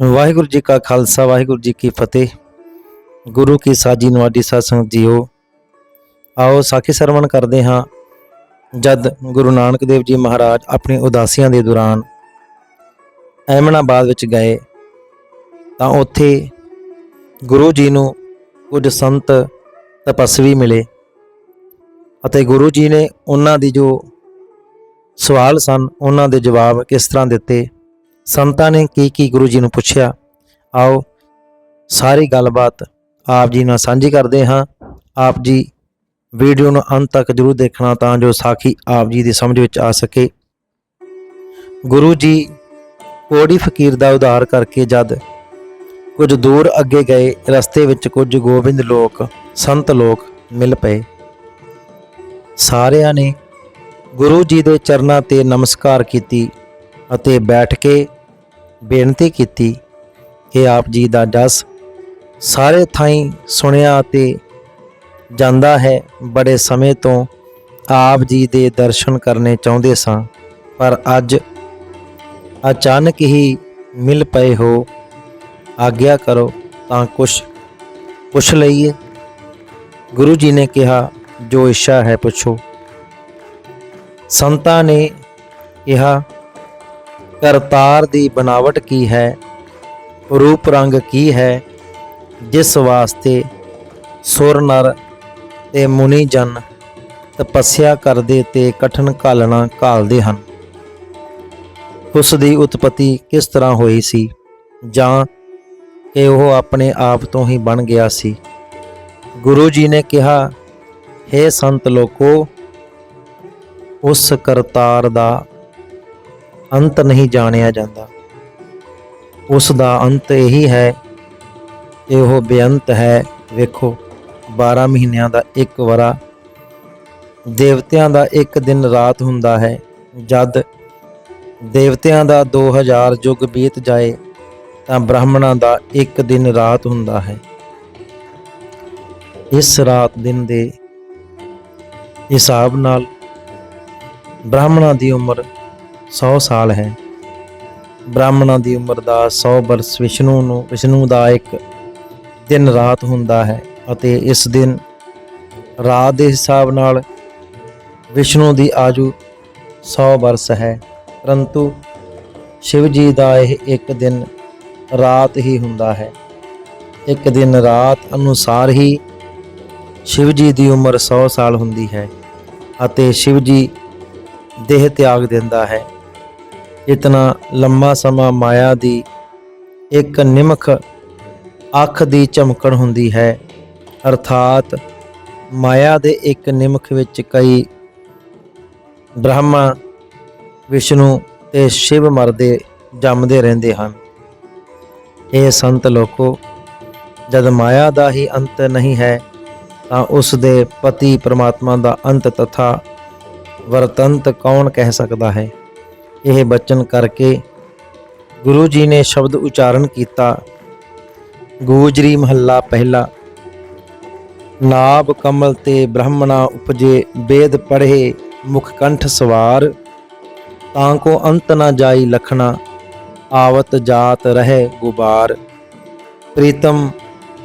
ਵਾਹਿਗੁਰੂ ਜੀ ਕਾ ਖਾਲਸਾ, ਵਾਹਿਗੁਰੂ ਜੀ ਕੀ ਫਤਿਹ। ਗੁਰੂ ਕੀ ਸਾਜੀ ਨਵਾਡੀ ਸਾਧ ਸੰਗਤ ਜੀਓ। ਆਓ ਸਾਖੀ ਸਰਵਣ ਕਰਦੇ ਹਾਂ। ਜਦ ਗੁਰੂ ਨਾਨਕ ਦੇਵ ਜੀ ਮਹਾਰਾਜ ਆਪਣੀ ਉਦਾਸੀਆਂ ਦੇ ਦੌਰਾਨ ਐਮਨਾਬਾਦ ਵਿੱਚ ਗਏ, ਤਾਂ ਉੱਥੇ ਗੁਰੂ ਜੀ ਨੂੰ ਕੁਝ ਸੰਤ ਤਪਸਵੀ ਮਿਲੇ ਅਤੇ ਗੁਰੂ ਜੀ ਨੇ ਉਹਨਾਂ ਦੀ ਜੋ ਸਵਾਲ ਸਨ, ਉਹਨਾਂ ਦੇ ਜਵਾਬ ਕਿਸ ਤਰ੍ਹਾਂ ਦਿੱਤੇ? ਸੰਤਾਂ ਨੇ ਕੀ ਕੀ ਗੁਰੂ ਜੀ ਨੂੰ ਪੁੱਛਿਆ? ਆਓ ਸਾਰੀ ਗੱਲਬਾਤ ਆਪ ਜੀ ਨਾਲ ਸਾਂਝੀ ਕਰਦੇ ਹਾਂ। ਆਪ ਜੀ ਵੀਡੀਓ ਨੂੰ ਅੰਤ ਤੱਕ ਜਰੂਰ ਦੇਖਣਾ ਤਾਂ ਜੋ ਸਾਖੀ ਆਪ ਜੀ ਦੀ ਸਮਝ ਵਿੱਚ ਆ ਸਕੇ। ਗੁਰੂ ਜੀ ਕੋੜੀ ਫਕੀਰ ਦਾ ਉਧਾਰ ਕਰਕੇ ਜਦ ਕੁਝ ਦੂਰ ਅੱਗੇ ਗਏ, ਰਸਤੇ ਵਿੱਚ ਕੁਝ ਗੋਬਿੰਦ ਲੋਕ, ਸੰਤ ਲੋਕ ਮਿਲ ਪਏ। ਸਾਰਿਆਂ ਨੇ ਗੁਰੂ ਜੀ ਦੇ ਚਰਨਾਂ ਤੇ ਨਮਸਕਾਰ ਕੀਤੀ। ਅਤੇ ਬੈਠ ਕੇ ਬੇਨਤੀ ਕੀਤੀ ਕਿ ਆਪ ਜੀ ਦਾ ਜਸ ਸਾਰੇ ਥਾਈਂ ਸੁਣਿਆ ਅਤੇ ਜਾਂਦਾ ਹੈ। ਬੜੇ ਸਮੇਂ ਤੋਂ ਆਪ ਜੀ ਦੇ ਦਰਸ਼ਨ ਕਰਨੇ ਚਾਹੁੰਦੇ ਸਾਂ, ਪਰ ਅੱਜ ਅਚਾਨਕ ਹੀ ਮਿਲ ਪਏ ਹੋ। ਆਗਿਆ ਕਰੋ ਤਾਂ ਕੁਛ, ਪੁੱਛ ਲਈਏ। ਗੁਰੂ ਜੀ ਨੇ ਕਿਹਾ, ਜੋ ਇੱਛਾ ਹੈ ਪੁੱਛੋ। ਸੰਤਾਂ ਨੇ ਕਿਹਾ ਕਰਤਾਰ ਦੀ ਬਣਾਵਟ ਕੀ ਹੈ? ਰੂਪ ਰੰਗ ਕੀ ਹੈ? ਜਿਸ ਵਾਸਤੇ ਸੁਰ ਨਰ ਤੇ ਮੁਨੀ ਜਨ ਤਪੱਸਿਆ ਕਰਦੇ ਤੇ ਕਠਨ ਘਾਲਣਾ ਘਾਲਦੇ ਹਨ। ਉਸ ਦੀ ਉਤਪਤੀ ਕਿਸ ਤਰ੍ਹਾਂ ਹੋਈ ਸੀ? ਜਾਂ ਕਿ ਉਹ ਆਪਣੇ ਆਪ ਤੋਂ ਹੀ ਬਣ ਗਿਆ ਸੀ? ਗੁਰੂ ਜੀ ਨੇ ਕਿਹਾ हे ਸੰਤ ਲੋਕੋ, ਉਸ ਕਰਤਾਰ ਦਾ ਅੰਤ ਨਹੀਂ ਜਾਣਿਆ ਜਾਂਦਾ। ਉਸ ਦਾ ਅੰਤ ਇਹੀ ਹੈ ਕਿ ਉਹ ਬੇਅੰਤ ਹੈ। ਵੇਖੋ 12 ਮਹੀਨਿਆਂ ਦਾ ਇੱਕ ਵਰਾ। ਦੇਵਤਿਆਂ ਦਾ ਇੱਕ ਦਿਨ ਰਾਤ ਹੁੰਦਾ ਹੈ। ਜਦ ਦੇਵਤਿਆਂ ਦਾ 2000 ਯੁੱਗ ਬੀਤ ਜਾਏ, ਤਾਂ ਬ੍ਰਾਹਮਣਾਂ ਦਾ ਇੱਕ ਦਿਨ ਰਾਤ ਹੁੰਦਾ ਹੈ। ਇਸ ਰਾਤ ਦਿਨ ਦੇ ਹਿਸਾਬ ਨਾਲ ਬ੍ਰਾਹਮਣਾਂ ਦੀ ਉਮਰ 100 ਸਾਲ ਹੈ। ਬ੍ਰਾਹਮਣਾਂ ਦੀ ਉਮਰ ਦਾ 100 ਬਰਸ ਵਿਸ਼ਨੂੰ ਨੂੰ, ਵਿਸ਼ਨੂੰ ਦਾ ਇੱਕ ਦਿਨ ਰਾਤ ਹੁੰਦਾ ਹੈ ਅਤੇ ਇਸ ਦਿਨ ਰਾਤ ਦੇ ਹਿਸਾਬ ਨਾਲ ਵਿਸ਼ਨੂੰ ਦੀ ਆਜੂ 100 ਬਰਸ ਹੈ। ਪਰੰਤੂ ਸ਼ਿਵ ਜੀ ਦਾ ਇਹ ਇੱਕ ਦਿਨ ਰਾਤ ਹੀ ਹੁੰਦਾ ਹੈ। ਇੱਕ ਦਿਨ ਰਾਤ ਅਨੁਸਾਰ ਹੀ ਸ਼ਿਵ ਜੀ ਦੀ ਉਮਰ 100 ਸਾਲ ਹੁੰਦੀ ਹੈ ਅਤੇ ਸ਼ਿਵ ਜੀ ਦੇਹ ਤਿਆਗ ਦਿੰਦਾ ਹੈ। ਇਤਨਾ ਲੰਮਾ ਸਮਾਂ ਮਾਇਆ ਦੀ ਇੱਕ ਨਿਮਖ ਅੱਖ ਦੀ ਚਮਕਣ ਹੁੰਦੀ ਹੈ। ਅਰਥਾਤ ਮਾਇਆ ਦੇ ਇੱਕ ਨਿਮਖ ਵਿੱਚ ਕਈ ਬ੍ਰਹਮਾ, ਵਿਸ਼ਨੂੰ ਤੇ ਸ਼ਿਵ ਮਰਦੇ, ਜੰਮਦੇ ਰਹਿੰਦੇ ਹਨ। ਇਹ ਸੰਤ ਲੋਕੋ, ਜਦ ਮਾਇਆ ਦਾ ਹੀ ਅੰਤ ਨਹੀਂ ਹੈ, ਤਾਂ ਉਸ ਦੇ ਪਤੀ ਪ੍ਰਮਾਤਮਾ ਦਾ ਅੰਤ ਤਥਾ ਵਰਤੰਤ ਕੌਣ ਕਹਿ ਸਕਦਾ ਹੈ? ਇਹ ਬਚਨ ਕਰਕੇ ਗੁਰੂ ਜੀ ਨੇ ਸ਼ਬਦ ਉਚਾਰਨ ਕੀਤਾ। ਗੂਜਰੀ ਮਹੱਲਾ ਪਹਿਲਾ। ਨਾਭ ਕਮਲ ਤੇ ਬ੍ਰਹਮਣਾ ਉਪਜੇ, ਵੇਦ ਪੜ੍ਹੇ, ਮੁਖ ਕੰਠ ਸਵਾਰ। ਤਾਂ ਕੋ ਅੰਤ ਨਾ ਜਾਈ ਲਖਣਾ, ਆਵਤ ਜਾਤ ਰਹੇ ਗੁਬਾਰ। ਪ੍ਰੀਤਮ,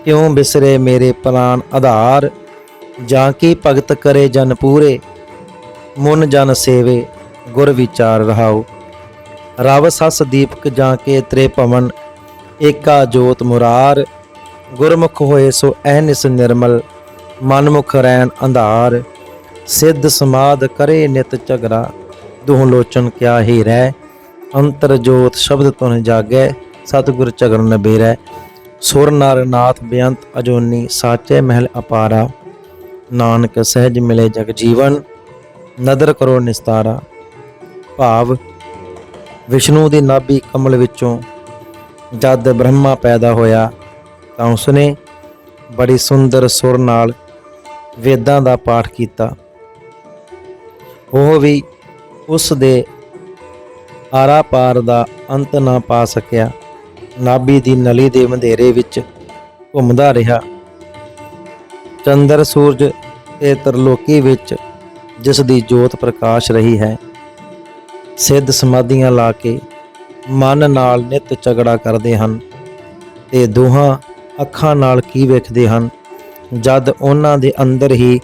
ਕਿਉ ਬਿਸਰੇ ਮੇਰੇ ਪ੍ਰਾਨ ਆਧਾਰ? ਜਾਂ ਕੀ ਭਗਤ ਕਰੇ ਜਨ ਪੂਰੇ? ਮਨ ਜਨ ਸੇਵੇ ਗੁਰ ਵਿਚਾਰ ਰਹਾਉ। ਰਵ ਸਸ ਦੀਪਕ ਜਾਂ ਕੇ ਤ੍ਰੇ ਭਵਨ, ਏਕਾ ਜੋਤ ਮੁਰਾਰ। ਗੁਰਮੁਖ ਹੋਏ ਸੋ ਐਨਿਸ ਨਿਰਮਲ, ਮਨਮੁਖ ਰੈਣ ਅੰਧਾਰ। ਸਿੱਧ ਸਮਾਦ ਕਰੇ ਨਿਤ ਝਗਰਾ ਦੁਹ ਲੋਚਨ ਕਿਆ ਹੀ ਰਹਿ। ਅੰਤਰ ਜੋਤ ਸ਼ਬਦ ਤੁਨ ਜਾਗੈ, ਸਤਿਗੁਰ ਝਗੜ ਨਬੇਰੈ ਸੁਰ ਨਰ ਨਾਥ ਬੇਅੰਤ ਅਜੋਨੀ, ਸਾਚੇ ਮਹਿਲ ਅਪਾਰਾ। ਨਾਨਕ ਸਹਿਜ ਮਿਲੇ ਜਗ ਜੀਵਨ, ਨਦਰ ਕਰੋ ਨਿਸਤਾਰਾ। ਭਾਵ ਵਿਸ਼ਨੂੰ ਦੀ ਨਾਭੀ ਕਮਲ ਵਿੱਚੋਂ ਜਦ ਬ੍ਰਹਮਾ ਪੈਦਾ ਹੋਇਆ, ਤਾਂ ਉਸਨੇ ਬੜੀ ਸੁੰਦਰ ਸੁਰ ਨਾਲ ਵੇਦਾਂ ਦਾ ਪਾਠ ਕੀਤਾ। ਉਹ ਵੀ ਉਸ ਦੇ ਆਰਾ ਪਾਰ ਦਾ ਅੰਤ ਨਾ ਪਾ ਸਕਿਆ, ਨਾਭੀ ਦੀ ਨਲੀ ਦੇ ਮੰਧੇਰੇ ਵਿੱਚ ਘੁੰਮਦਾ ਰਿਹਾ। ਚੰਦਰ ਸੂਰਜ ਤੇ ਤਰਲੋਕੀ ਵਿੱਚ ਜਿਸ ਦੀ ਜੋਤ ਪ੍ਰਕਾਸ਼ ਰਹੀ ਹੈ ਸਿੱਧ ਸਮਾਧੀਆਂ ਲਾ ਕੇ ਮਨ ਨਾਲ ਨਿਤ ਝਗੜਾ ਕਰਦੇ ਹਨ ਤੇ ਦੋਹਾਂ ਅੱਖਾਂ ਨਾਲ ਕੀ ਵੇਖਦੇ ਹਨ? ਜਦ ਉਹਨਾਂ ਦੇ ਅੰਦਰ ਹੀ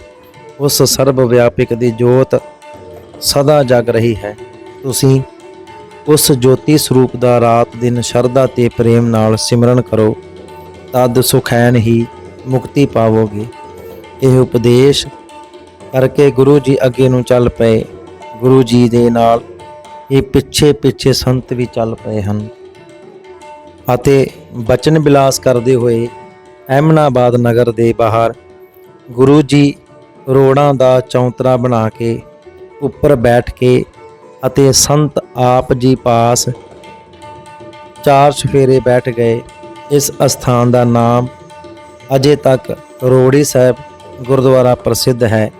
ਉਸ ਸਰਬ ਵਿਆਪਕ ਦੀ ਜੋਤ ਸਦਾ ਜਗ ਰਹੀ ਹੈ, ਤੁਸੀਂ ਉਸ ਜੋਤੀ ਸਰੂਪ ਦਾ ਰਾਤ ਦਿਨ ਸ਼ਰਧਾ ਤੇ ਪ੍ਰੇਮ ਨਾਲ ਸਿਮਰਨ ਕਰੋ, ਤਦ ਸੁਖੈਨ ਹੀ ਮੁਕਤੀ ਪਾਵੋਗੇ। ਇਹ ਉਪਦੇਸ਼ ਕਰਕੇ ਗੁਰੂ ਜੀ ਅੱਗੇ ਨੂੰ ਚੱਲ ਪਏ। ਗੁਰੂ ਜੀ ਦੇ ਨਾਲ ਇਹ ਪਿੱਛੇ ਪਿੱਛੇ ਸੰਤ ਵੀ ਚੱਲ ਪਏ ਹਨ। ਅਤੇ ਬਚਨ ਬਿਲਾਸ ਕਰਦੇ ਹੋਏ ਅਹਿਮਨਾਬਾਦ ਨਗਰ ਦੇ ਬਾਹਰ ਗੁਰੂ ਜੀ ਰੋੜਾਂ ਦਾ ਚੌਂਤਰਾ ਬਣਾ ਕੇ ਉੱਪਰ ਬੈਠ ਕੇ ਅਤੇ ਸੰਤ ਆਪ ਜੀ ਪਾਸ ਚਾਰ ਸਫੇਰੇ ਬੈਠ ਗਏ। ਇਸ ਅਸਥਾਨ ਦਾ ਨਾਮ ਅਜੇ ਤੱਕ ਰੋੜੀ ਸਾਹਿਬ ਗੁਰਦੁਆਰਾ ਪ੍ਰਸਿੱਧ ਹੈ।